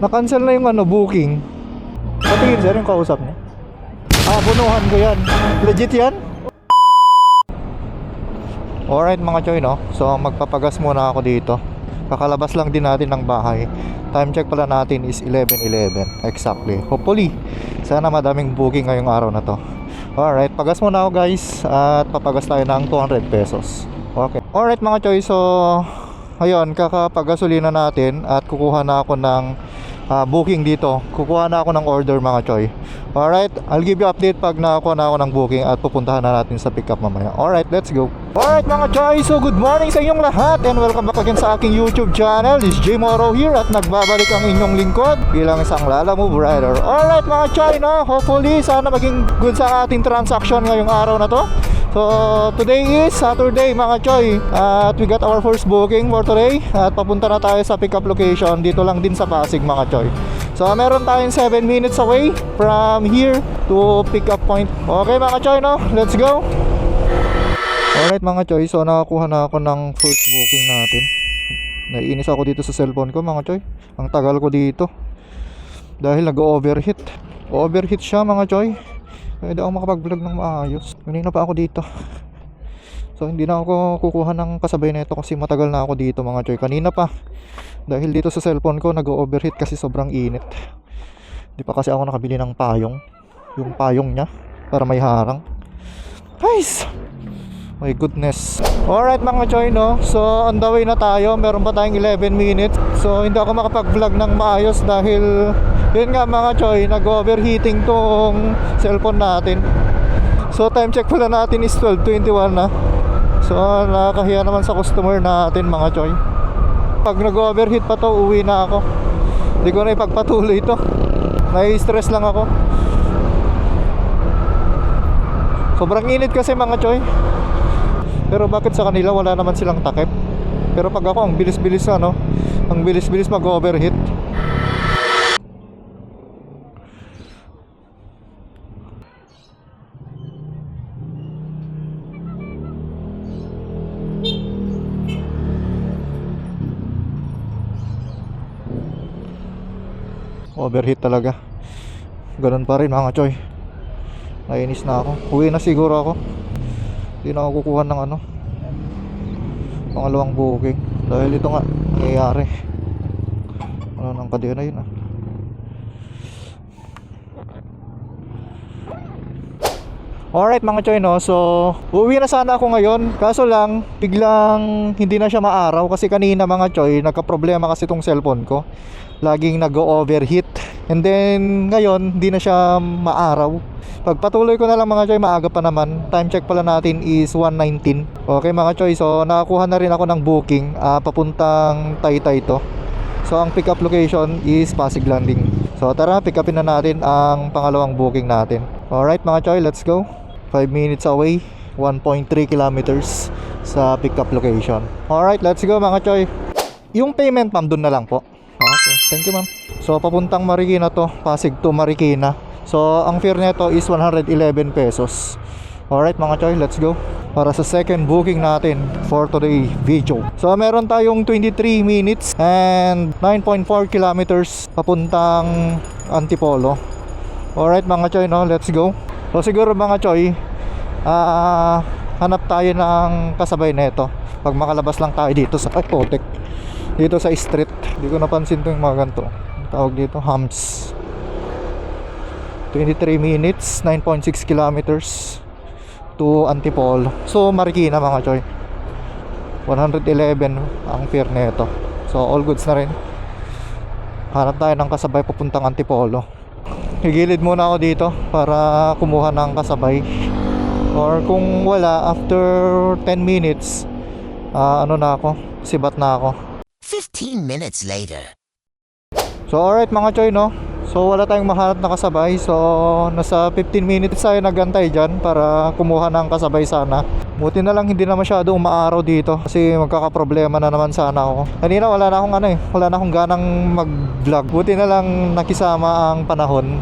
Na-cancel na yung ano, booking. Patingin sir yung kausap niya. Ah, bunuhan ko yan. Legit yan? Alright mga choy no? So magpapagas muna ako dito. Kakalabas lang din natin ng bahay. Time check pala natin is 11.11 Exactly. Hopefully Sana madaming booking ngayong araw na to. Alright Pagas muna ako guys. At papagas tayo ng 200 pesos. Okay. Alright mga choy So Ayun kakapagasolina natin At kukuha na ako ng ah, booking dito Kukuha na ako ng order mga choy Alright, I'll give you update pag nakakuha na ako ng booking at pupuntahan na natin sa pickup mamaya. Alright, let's go. Alright mga choy, so good morning sa inyong lahat and welcome back again sa aking YouTube channel. This is J Moro here at nagbabalik ang inyong lingkod bilang isang Lala Move Rider. Alright mga choy, no? hopefully sana maging good sa ating transaction ngayong araw na to. So today is Saturday mga choy. At we got our first booking for today. At papunta na tayo sa pickup location. Dito lang din sa Pasig mga choy. So meron tayong 7 minutes away From here to pickup point. Okay mga choy no, let's go. Alright mga choy, so nakakuha na ako ng first booking natin. Naiinis ako dito sa cellphone ko mga choy. Ang tagal ko dito. Dahil nag-overheat. Overheat siya mga choy kaya ako makapag-vlog ng maayos. Kanina pa ako dito. So hindi na ako kukuha ng kasabay nito kasi matagal na ako dito mga choy. Kanina pa. Dahil dito sa cellphone ko nag-overheat kasi sobrang init. Di pa kasi ako nakabili ng payong. Yung payong niya para may harang. Guys! My goodness. Alright mga choy no. So on the way na tayo. Meron pa tayong 11 minutes. So hindi ako makapag-vlog ng maayos dahil yun nga mga choy, nag-overheating tong cellphone natin. So time check pala natin is 12.21 na. So nakakahiya naman sa customer natin mga choy. Pag nag-overheat pa to, uwi na ako. Hindi ko na ipagpatuloy ito. Nai-stress lang ako. Sobrang init kasi mga choy. Pero bakit sa kanila wala naman silang takip? Pero pag ako ang bilis-bilis ano, ang bilis-bilis mag-overheat. Overheat talaga. Ganun pa rin mga choy. Nainis na ako. Uwi na siguro ako. Hindi na ako kukuha ng ano. Pangalawang booking. Dahil ito nga, nangyayari. Ano nang kadena yun ah. Alright mga choy no, so uuwi na sana ako ngayon Kaso lang, biglang hindi na siya maaraw Kasi kanina mga choy, nagka-problema kasi tong cellphone ko Laging nag-overheat And then ngayon, hindi na siya maaraw Pagpatuloy ko na lang mga choy, maaga pa naman. Time check pala natin is 1.19 Okay mga choy, so nakakuha na rin ako ng booking ah, Papuntang Taytay to. So ang pick up location is Pasig Landing. So tara, pick upin na natin ang pangalawang booking natin. Alright mga choy, let's go. 5 minutes away 1.3 kilometers sa pickup location. Alright, let's go mga choy. Yung payment ma'am, dun na lang po. Okay, thank you ma'am. So papuntang Marikina to Pasig to Marikina So ang fare nito is 111 pesos Alright mga choy, let's go para sa second booking natin for today video. So meron tayong 23 minutes and 9.4 kilometers papuntang Antipolo. Alright mga choy no, let's go. So siguro mga choy, ah hanap tayo ng kasabay nito. Pag makalabas lang tayo dito sa Kotek. Dito sa street. Hindi ko napansin tong mga ganito. Tawag dito hams. 23 minutes, 9.6 kilometers to Antipolo. So Marikina mga choy. 111 ang fare nito. So all goods na rin. Hanap tayo ng kasabay papuntang Antipolo. Higilid muna ako dito para kumuha ng kasabay. Or kung wala after 10 minutes, ah, ano na ako, sibat na ako. 15 minutes later. So alright mga choy no So wala tayong mahanap na kasabay. So nasa 15 minutes tayo nagantay dyan Para kumuha ng kasabay sana. Buti na lang hindi na masyado umaaraw dito Kasi magkakaproblema na naman sana ako. Kanina wala na akong ano eh Wala na akong ganang mag vlog Buti na lang nakisama ang panahon.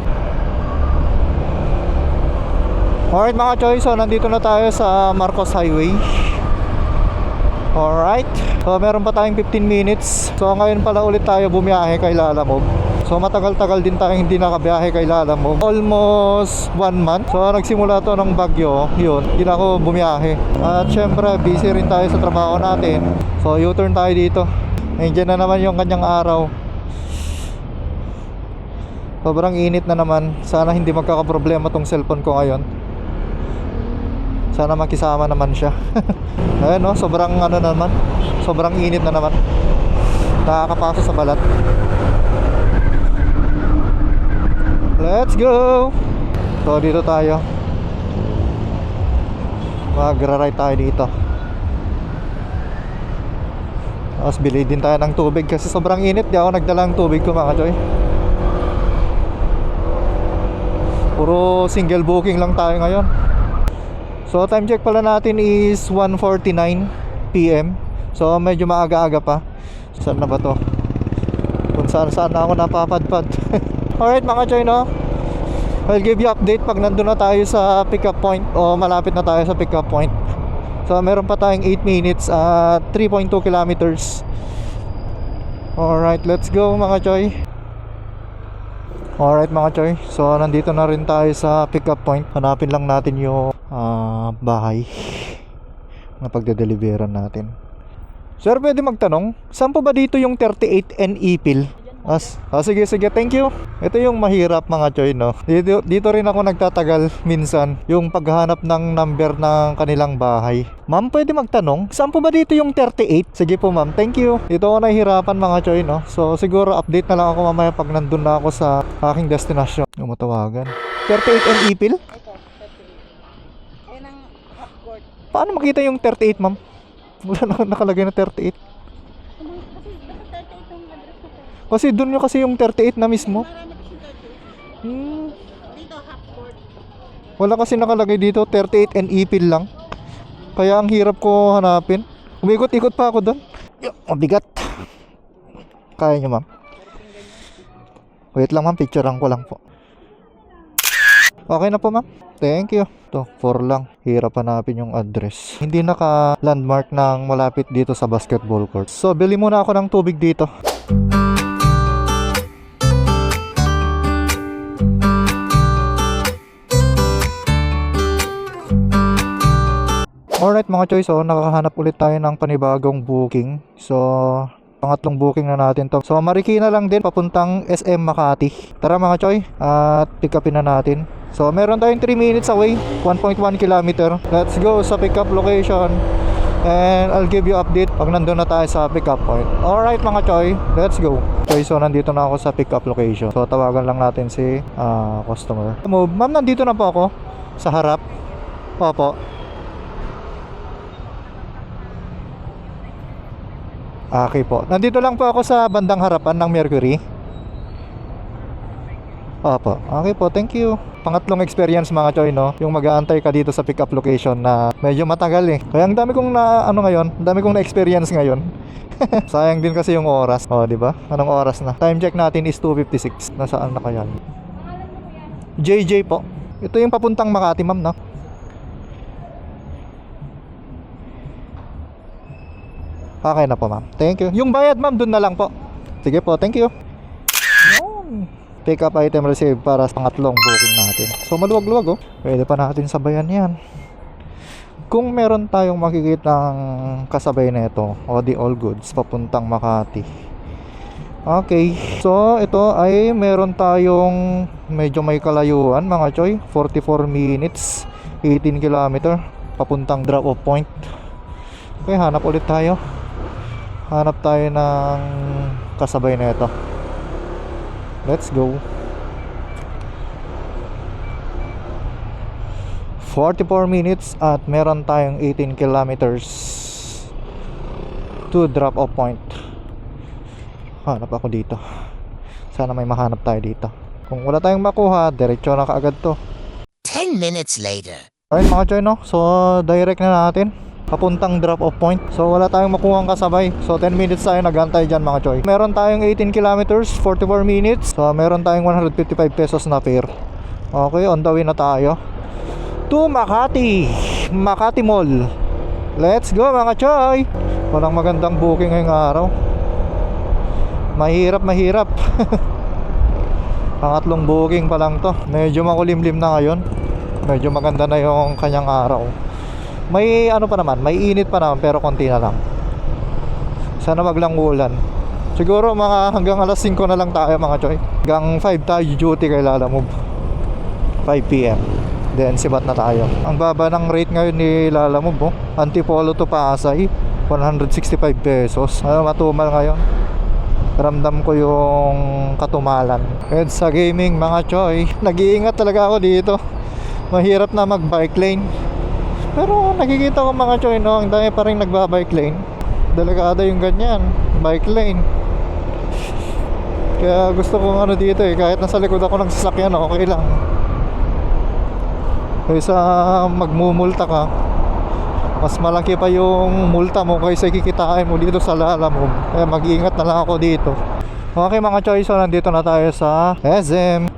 Alright mga choy So nandito na tayo sa Marcos Highway. Alright So meron pa tayong 15 minutes. So ngayon pala ulit tayo bumiyahe kay Lalamove So matagal-tagal din tayong hindi nakabiyahe kay Lalamove. Almost one month. So nagsimula to ng bagyo, yun, hindi ako bumiyahe. At syempre, busy rin tayo sa trabaho natin. So U-turn tayo dito. Nandiyan na naman yung kanyang araw. Sobrang init na naman. Sana hindi magkakaproblema tong cellphone ko ngayon. Sana makisama naman siya. Ayun no, sobrang ano naman. Sobrang init na naman. Nakakapasa sa balat. Let's go! So dito tayo. Magra-ride tayo dito. Tapos bili din tayo ng tubig kasi sobrang init. Di ako nagdala ng tubig ko mga choy. Puro single booking lang tayo ngayon. So time check pala natin is 1.49 PM So medyo maaga-aga pa Saan na ba to? Kung saan saan na ako napapadpad Alright mga choy no I'll give you update pag nandun na tayo sa pick up point O malapit na tayo sa pick up point. So meron pa tayong 8 minutes at 3.2 kilometers. Alright let's go mga choy. Alright mga choy. So nandito na rin tayo sa pick up point. Hanapin lang natin yung ah, bahay na pagdedeliveran natin. Sir pwede magtanong Saan po ba dito yung 38 N Ipil? As, ah, sige sige thank you Ito yung mahirap mga choy no dito, dito rin ako nagtatagal minsan Yung paghanap ng number ng kanilang bahay Ma'am pwede magtanong Saan po ba dito yung 38? Sige po ma'am thank you Dito ako nahihirapan mga choy no So siguro update na lang ako mamaya pag nandun na ako sa aking destination Yung matawagan 38 N Ipil? Ito, 38. Ayan ang half court. Paano makita yung 38 ma'am? Wala na nakalagay na 38 Kasi basta 38 yung address ko po. Kasi doon yung kasi yung 38 na mismo. Marami kasi 38. hmm. Wala kasi nakalagay dito 38 and ipil lang. Kaya ang hirap ko hanapin. Umikot-ikot pa ako doon Mabigat. Kaya nyo ma'am. Wait lang ma'am, picturean ko lang po. Okay na po ma'am. Thank you. To 4 lang. Hirap hanapin yung address. Hindi naka landmark ng malapit dito sa basketball court. So bili muna ako ng tubig dito Alright mga choice, so nakakahanap ulit tayo ng panibagong booking. So, pangatlong booking na natin to. So, Marikina lang din, papuntang SM Makati. Tara mga choy, at pick upin na natin. So, meron tayong 3 minutes away, 1.1 kilometer. Let's go sa pick up location. And I'll give you update pag nandun na tayo sa pick up point. Alright mga choy, let's go. Choy, so nandito na ako sa pick up location. So, tawagan lang natin si ah, customer. Ma'am, nandito na po ako sa harap. Opo. Okay po. Nandito lang po ako sa bandang harapan ng Mercury. Opo. Okay po, thank you. Pangatlong experience mga choy, no? Yung mag-aantay ka dito sa pick-up location na medyo matagal eh. Kaya ang dami kong na, ano ngayon, ang dami kong na-experience ngayon. Sayang din kasi yung oras. Oh, di ba? Anong oras na? Time check natin is 2.56. Nasaan na kaya? JJ po. Ito yung papuntang Makati, ma'am, no? Okay na po, ma'am. Thank you. Yung bayad, ma'am, dun na lang po. Sige po, thank you. Yun. Pick up item received para sa pangatlong booking natin. So, maluwag-luwag, oh. Pwede pa natin sabayan yan. Kung meron tayong makikita ng kasabay na ito, o di all goods, papuntang Makati. Okay. So, ito ay meron tayong medyo may kalayuan, mga choy. 44 minutes, 18 kilometer, papuntang drop off point. Okay, hanap ulit tayo hanap tayo ng kasabay na ito. Let's go. 44 minutes at meron tayong 18 kilometers to drop off point. Hanap ako dito. Sana may mahanap tayo dito. Kung wala tayong makuha diretso na kaagad to. 10 minutes later. Alright mga choy no? So direct na natin Papuntang drop off point. So wala tayong makuha kasabay. So 10 minutes tayo nagantay dyan mga choy. Meron tayong 18 kilometers 44 minutes. So meron tayong 155 pesos na fare. Okay on the way na tayo To Makati. Makati Mall. Let's go mga choy! Walang magandang booking ngayong araw. Mahirap mahirap. Pangatlong booking pa lang to. Medyo makulimlim na ngayon. Medyo maganda na yung kanyang araw. May ano pa naman, may init pa naman pero konti na lang. Sana maglang ulan. Siguro mga hanggang alas 5 na lang tayo mga choy. Hanggang 5 tayo duty kay Lala Move. 5 p.m. Then sibat na tayo. Ang baba ng rate ngayon ni Lala Move, oh. Antipolo to Pasay, 165 pesos. Ano matumal ngayon? Ramdam ko yung katumalan. And sa gaming mga choy, nag-iingat talaga ako dito. Mahirap na mag-bike lane. Pero nakikita ko mga choy, no, ang dami pa rin nagba-bike lane. Delikado yung ganyan, bike lane. Kaya gusto kong ano dito eh, kahit nasa likod ako ng sasakyan, okay lang. Kaysa magmumulta ka, mas malaki pa yung multa mo kaysa kikitain mo dito sa lala mo. Kaya mag-iingat na lang ako dito. Okay mga choice, so nandito na tayo sa SM.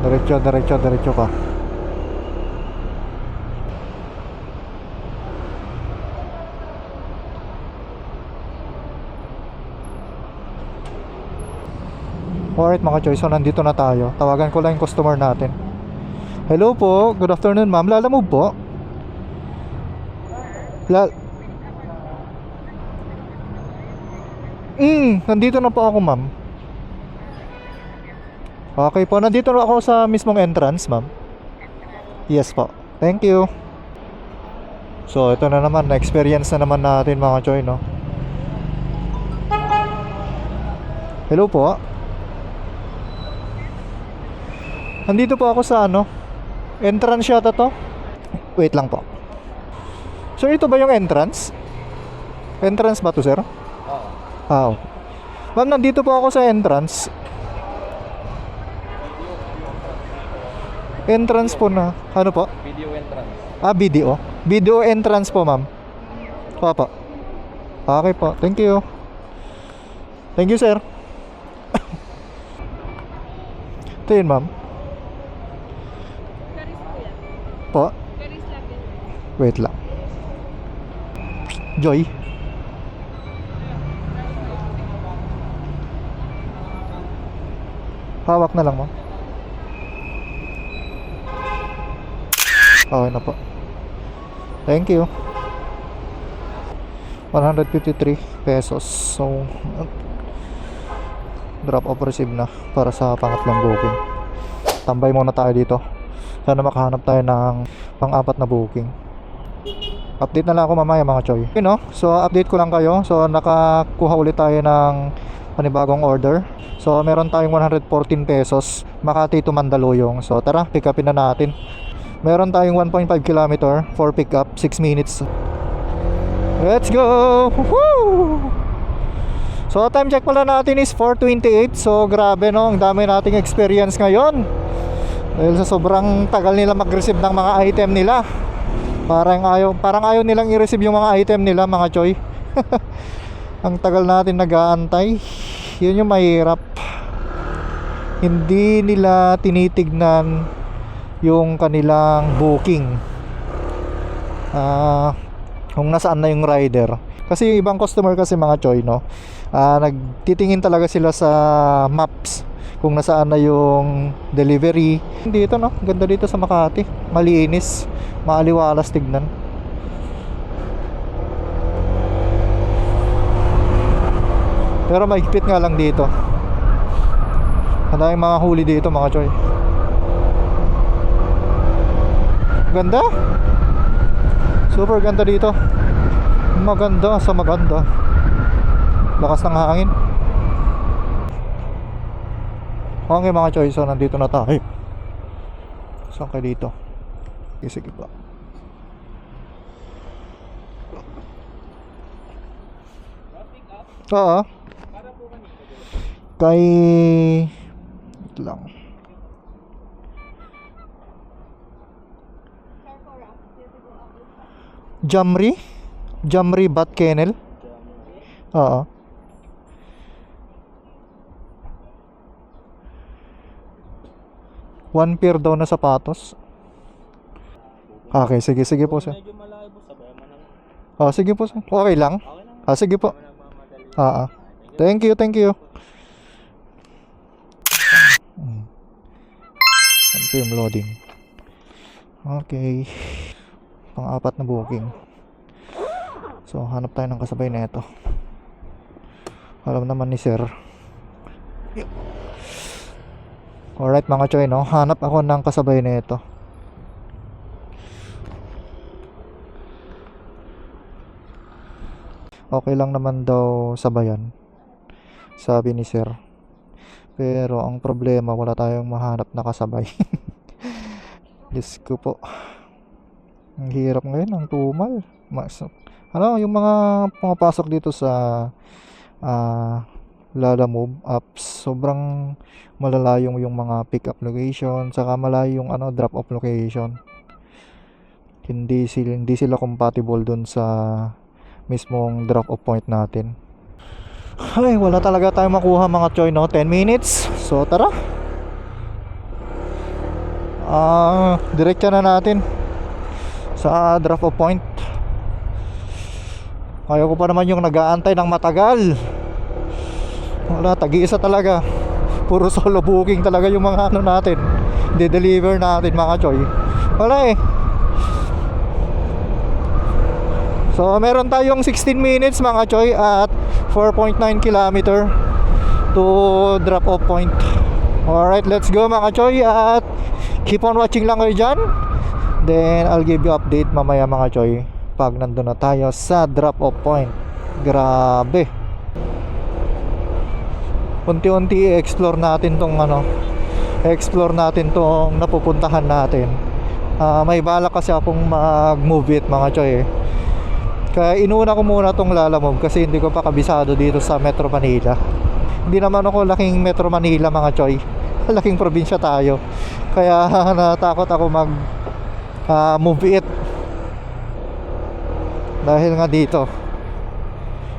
Diretso, diretso, diretso ka. Alright mga choice, so nandito na tayo. Tawagan ko lang yung customer natin. Hello po, good afternoon ma'am. Lala mo po? La Mm, nandito na po ako ma'am. Okay po, nandito na ako sa mismong entrance ma'am. Yes po. Thank you. So, ito na naman, na-experience na naman natin mga choy, no? Hello po. Nandito po ako sa ano? Entrance yata to? Wait lang po. Sir, ito ba yung entrance? Entrance ba to, sir? Oo. Okay. Ma'am, nandito po ako sa entrance. Entrance po na. Ano po? Video entrance. Ah, video. Video entrance po, ma'am. Papa. Okay po. Thank you. Thank you, sir. Ito yun, ma'am. Po? Wait lang. Joy? Hawak na lang, ma'am. Okay na po. Thank you. 153 pesos. So, drop off receive na para sa pangatlong booking. Tambay muna tayo dito. Sana makahanap tayo ng pang-apat na booking. Update na lang ako mamaya mga choy. You know, so update ko lang kayo. So nakakuha ulit tayo ng panibagong order. So meron tayong 114 pesos Makati to Mandaluyong. So tara, pick upin na natin. Meron tayong 1.5 kilometer for pick up 6 minutes. Let's go! Woo! So time check pala natin is 4.28 So grabe no, ang dami nating experience ngayon Dahil sa sobrang tagal nila mag-receive ng mga item nila. Parang ayaw, parang ayaw nilang i-receive yung mga item nila mga choy. Ang tagal natin nag-aantay. Yun yung mahirap. Hindi nila tinitignan yung kanilang booking. Ah, kung nasaan na yung rider. Kasi yung ibang customer kasi mga choy, no? Ah, nagtitingin talaga sila sa maps kung nasaan na yung delivery. Dito, no? Ganda dito sa Makati. Malinis. Maaliwalas tignan. Pero mahigpit nga lang dito. Ang mga huli dito mga choy. Ganda. Super ganda dito. Maganda sa maganda. Lakas ng hangin. Okay mga choice, so nandito na tayo. Saan kayo dito? Okay, sige pa. Oo. Kay... Wait lang. Jamri? Jamri Bat Kennel? Oo. One pair daw na sapatos. Okay, sige, sige po sir. Medyo malayo po sa bayan mo nang Ah, sige po sir. Okay lang? okay lang. Ah, sige po. Ah, ah. Thank you, thank you. Confirm loading. Okay. Pang-apat na booking. So, hanap tayo ng kasabay na ito. Alam naman ni sir. Alright mga choy, no? Hanap ako ng kasabay na ito. Okay lang naman daw sabayan. Sabi ni sir. Pero ang problema, wala tayong mahanap na kasabay. Diyos ko po. Ang hirap ngayon, ang tumal. Mas, ano, yung mga pumapasok dito sa ah Lala Move apps, sobrang malalayong yung mga pick up location, saka malayo yung ano, drop off location. Hindi sila, hindi sila compatible dun sa mismong drop off point natin. Ay, wala talaga tayong makuha mga choy, no? 10 minutes. So, tara. Ah, diretso na natin sa drop off point. Ayaw ko pa naman yung nag-aantay ng matagal. Wala, tag-iisa talaga. Puro solo booking talaga yung mga ano natin. De-deliver natin mga choy. Wala eh. So, meron tayong 16 minutes mga choy at 4.9 kilometer to drop off point. Alright, let's go mga choy at keep on watching lang kayo dyan. Then, I'll give you update mamaya mga choy pag nandun na tayo sa drop off point. Grabe. Unti-unti i-explore natin tong ano, explore natin tong napupuntahan natin. Ah, may balak kasi akong mag-move it mga choy eh. Kaya inuna ko muna tong lalamove kasi hindi ko pa kabisado dito sa Metro Manila. Hindi naman ako laking Metro Manila mga choy. Laking probinsya tayo. Kaya natakot ako mag ah, move it. Dahil nga dito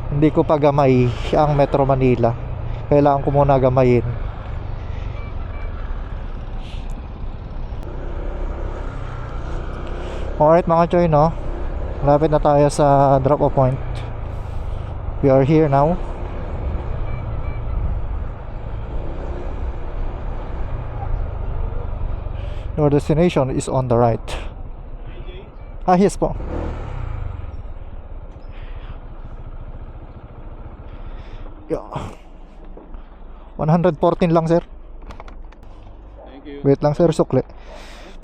hindi ko pa gamay ang Metro Manila. Kailangan ko muna gamayin. Alright mga choy no? Malapit na tayo sa drop off point. We are here now. Your destination is on the right. Ah yes po. Yeah. 114 lang sir Thank you. Wait lang sir, sukli.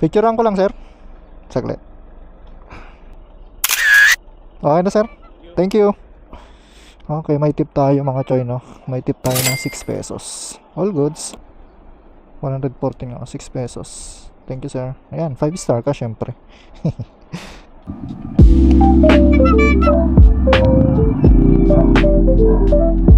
Picturean ko lang sir. Saglit. Okay na sir. Thank you. Okay, may tip tayo mga choy no. May tip tayo ng 6 pesos. All goods. 114 nga, 6 pesos. Thank you sir. Ayan, 5 star ka syempre. Alright mga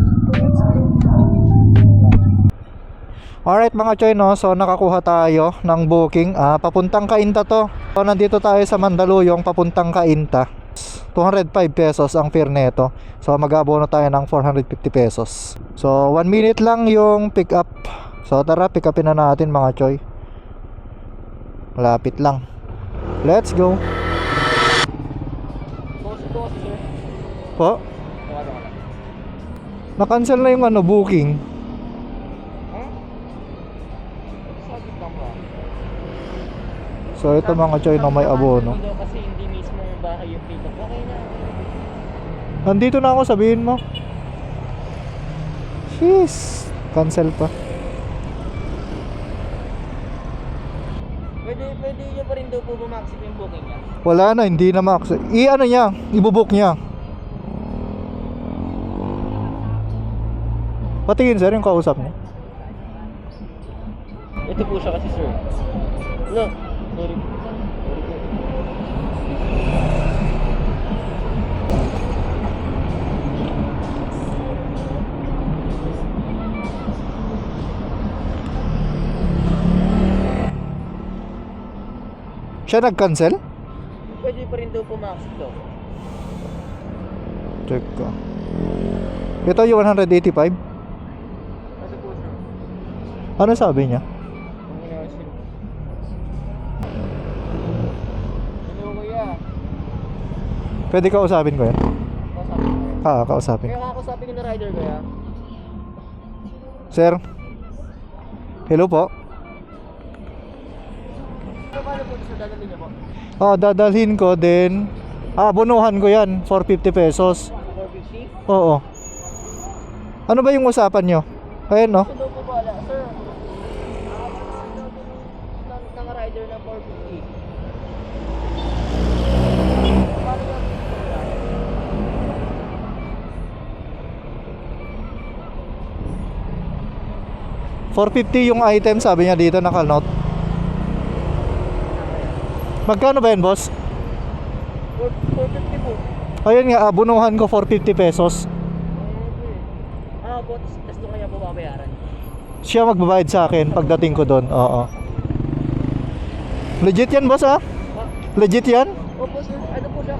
Alright mga choy no, so nakakuha tayo ng booking. Ah, papuntang Kainta to. So nandito tayo sa Mandaluyong papuntang Kainta. 205 pesos ang fare nito. So mag-abono tayo ng 450 pesos. So 1 minute lang yung pick up. So tara, pick upin na natin mga choy. Malapit lang. Let's go. Po, na-cancel na yung ano booking. So ito mga choy na may abono. Kasi hindi mismo yung bahay yung pick up. Okay na. Nandito na ako, sabihin mo. Jeez. Cancel pa. Pwede, pwede nyo pa rin daw po bumaksip yung booking niya. Wala na, hindi na max. I-ano niya, ibubook niya. Patingin sir yung kausap niya. Ito po siya kasi sir. No. Sorry. Siya nag-cancel? Pwede pa rin daw pumaksip daw. Check ko. Ito yung 185. Kasi po siya. Ano sabi niya? Pwede kausapin ko yan? Kasabi ko. Ah, kausapin. Kaya kakausapin ko na rider kuya. Sir? Hello po? Ano paano po sa dadalhin niyo po? Ah, dadalhin ko din. Ah, bunuhan ko yan. 450 pesos. 450? Oo. Ano ba yung usapan nyo? Ayan, no? Sir, ah, ng rider ng 450. 450 yung item, sabi niya dito, nakanote. Magkano ba yan, boss? 4- 450 po. Ayun nga, ah, bunuhan ko 450 pesos. Ah, but gusto kaya po babayaran. Siya magbabayad sa akin pagdating ko doon. Oo. Legit yan, boss, ah? Ah, Legit yan? Opo sir, ano po siya?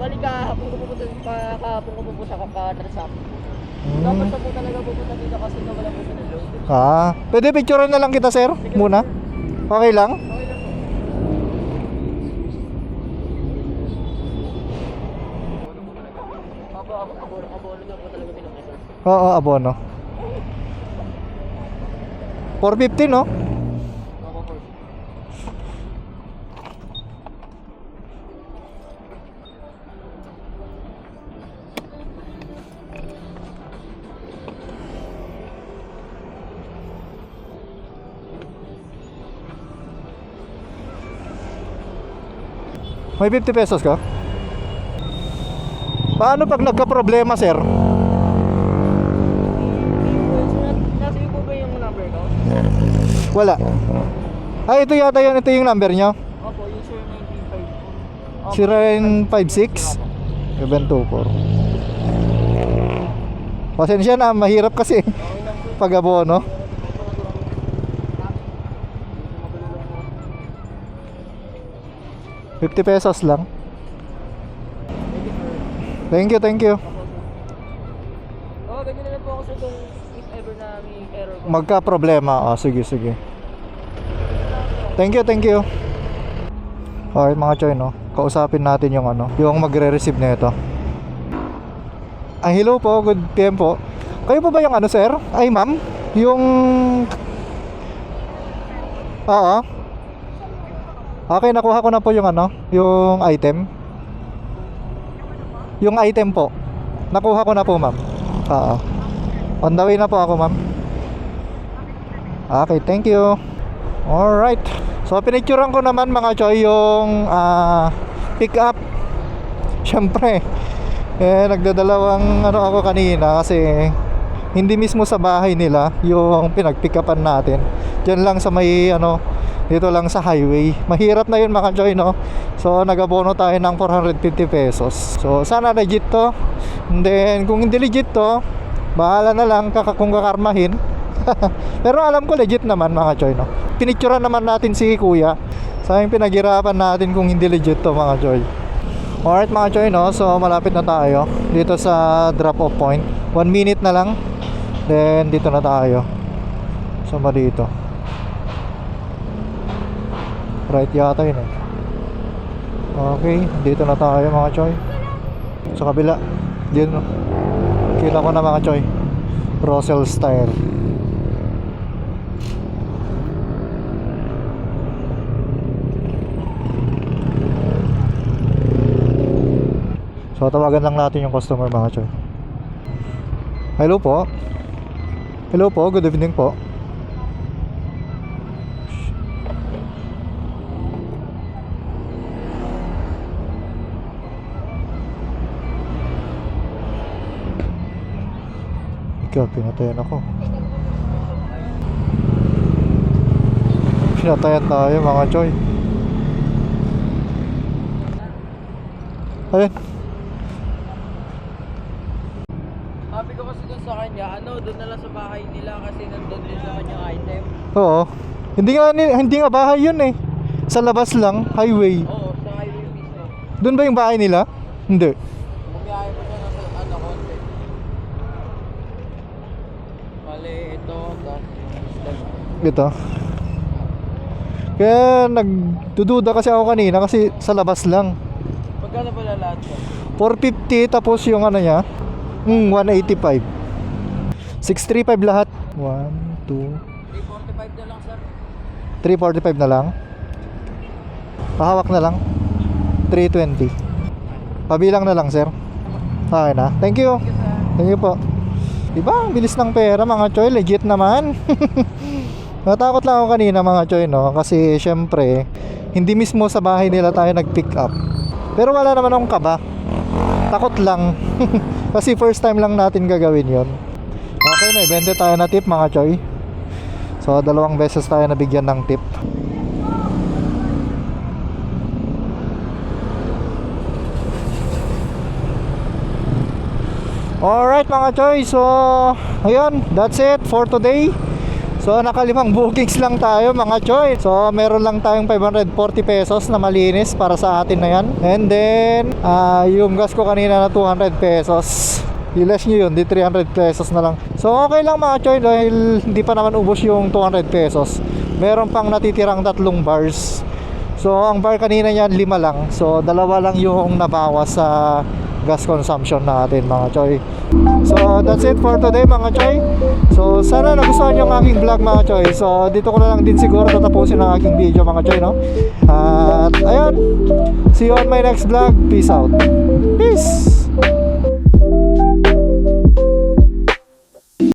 Balik kahapon ko po po pa kahapon ko po po kaka-transact. Dapat Hmm. na po talaga pupunta dito kasi nawala po siya ng load. Ah, pwede picturean na lang kita, sir? Muna? Okay lang? Okay lang po. Apo, apo, abono, abono na po talaga pinaka sir. Oo, abono. 450, no? May 50 pesos ka? Paano pag nagka-problema, sir? Nasa iyo po ba yung number ko? Wala. Ay, ito yata yun. Ito yung number niya. Opo, yung 0956. 0956? 724. Pasensya na, mahirap kasi pag-abono. 50 pesos lang. Thank you, thank you. Oh, ganyan na po ako sa kung if ever na may error ko. Magka-problema. Oh, sige, sige. Thank you, thank you. Okay mga choy no, kausapin natin yung ano, yung magre-receive nito. Ah, hello po, good PM po. Kayo po ba yung ano sir? Ay ma'am, yung... Oo. Okay, nakuha ko na po yung ano, yung item. Yung item po. Nakuha ko na po, ma'am. Oo. On the way na po ako, ma'am. Okay, thank you. Alright. So, pinicturean ko naman mga choy yung ah, pick up. Siyempre, eh, nagdadalawang ano ako kanina kasi hindi mismo sa bahay nila yung pinag-pick upan natin. Diyan lang sa may ano, dito lang sa highway. Mahirap na yun mga choy, no? So, nagabono tayo ng 450 pesos. So, sana legit to. And then, kung hindi legit to, bahala na lang kaka- kung kakarmahin. Pero alam ko legit naman mga choy, no? Pinicturean naman natin si kuya. Sa yung pinaghirapan natin kung hindi legit to mga choy. Alright mga choy, no? So malapit na tayo dito sa drop off point. One minute na lang. Then dito na tayo. So dito? Right yata yun eh. Okay, dito na tayo mga choy. Sa kabila. Dito. Kita ko na mga choy. Russell style. So tawagan lang natin yung customer mga choy. Hello po. Hello po, good evening po. Ikaw, pinatayan ako. Pinatayan tayo mga choy. Ayun. Sabi ko kasi dun sa kanya, ano, doon na lang sa bahay nila kasi nandun din naman yung item. Oo. Hindi nga hindi nga bahay 'yun eh. Sa labas lang, highway. Oo, sa highway mismo. Doon ba yung bahay nila? Hindi. Bumiyahe po siya nasa, ano, Ito. Kaya nagdududa kasi ako kanina kasi sa labas lang. Magkano pala lahat yan? 450 tapos yung ano niya, mm, 185. 635 lahat. 1, 2, 345 na lang sir. 345 na lang. Pahawak na lang. 320. Pabilang na lang, sir. Okay na. Thank you. Thank you po. Diba, ang bilis ng pera mga choy. Legit naman. Natakot lang ako kanina mga choy, no? Kasi syempre, hindi mismo sa bahay nila tayo nag-pick up. Pero wala naman akong kaba. Takot lang. Kasi first time lang natin gagawin yon. Okay, may 20 tayo na tip mga choy. So, dalawang beses tayo nabigyan ng tip. Alright mga choy, so ayun, that's it for today. So nakalimang bookings lang tayo mga choy. So meron lang tayong 540 pesos na malinis para sa atin na yan. And then, ah yung gas ko kanina na 200 pesos. I-less nyo yun, di 300 pesos na lang. So okay lang mga choy dahil hindi pa naman ubos yung 200 pesos. Meron pang natitirang tatlong bars. So ang bar kanina yan, lima lang. So dalawa lang yung nabawas sa gas consumption natin mga choy. So that's it for today mga choy. So sana nagustuhan yung aking vlog mga choy. So dito ko na lang din siguro tatapusin ang aking video mga choy no. At ayun. See you on my next vlog. Peace out. Peace.